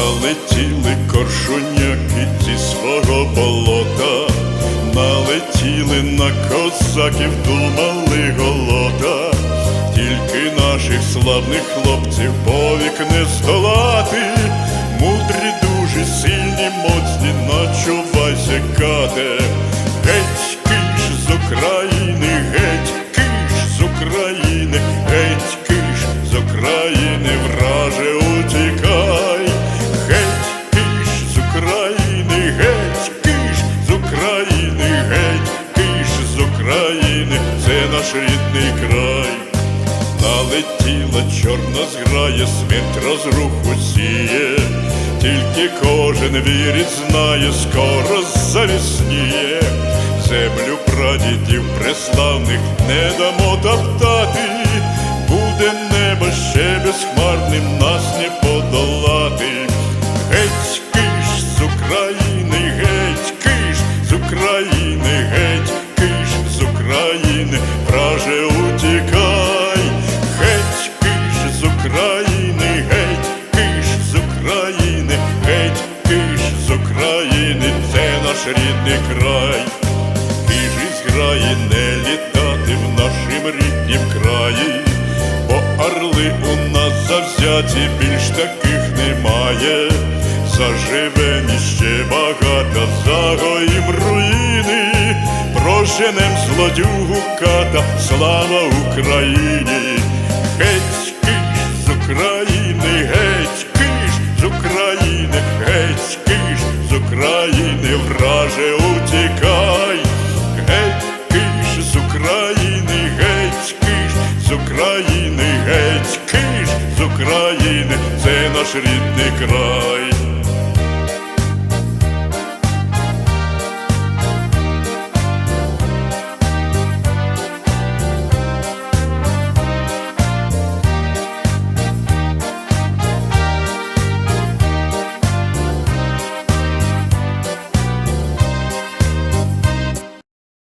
Налетіли коршуняки зі свого болота, налетіли на козаків, думали голода, тільки наших славних хлопців повік не здолати, мудрі, дуже сильні, моцні, начувайся, кате, геть киш з України, наш рідний край. Налетіла чорна зграя, смерть розруху сіє, тільки кожен вірить, знає, скоро завісніє. Землю прадідів преславних не дамо топтати, буде небо ще безхмарним, нас не подолати. Враже утікай, геть киш з України, геть киш з України, геть киш з України, це наш рідний край. Хижі зграї не літати в нашім ріднім краї, бо орли у нас завзяті, більш таких немає. Заживем іще багато, загоїм руїни, проженем злодюгу ката, слава Україні, геть киш з України, геть киш з України, геть киш з України, враже утікай, геть киш з України, геть киш з України, геть киш з України, це наш рідний край.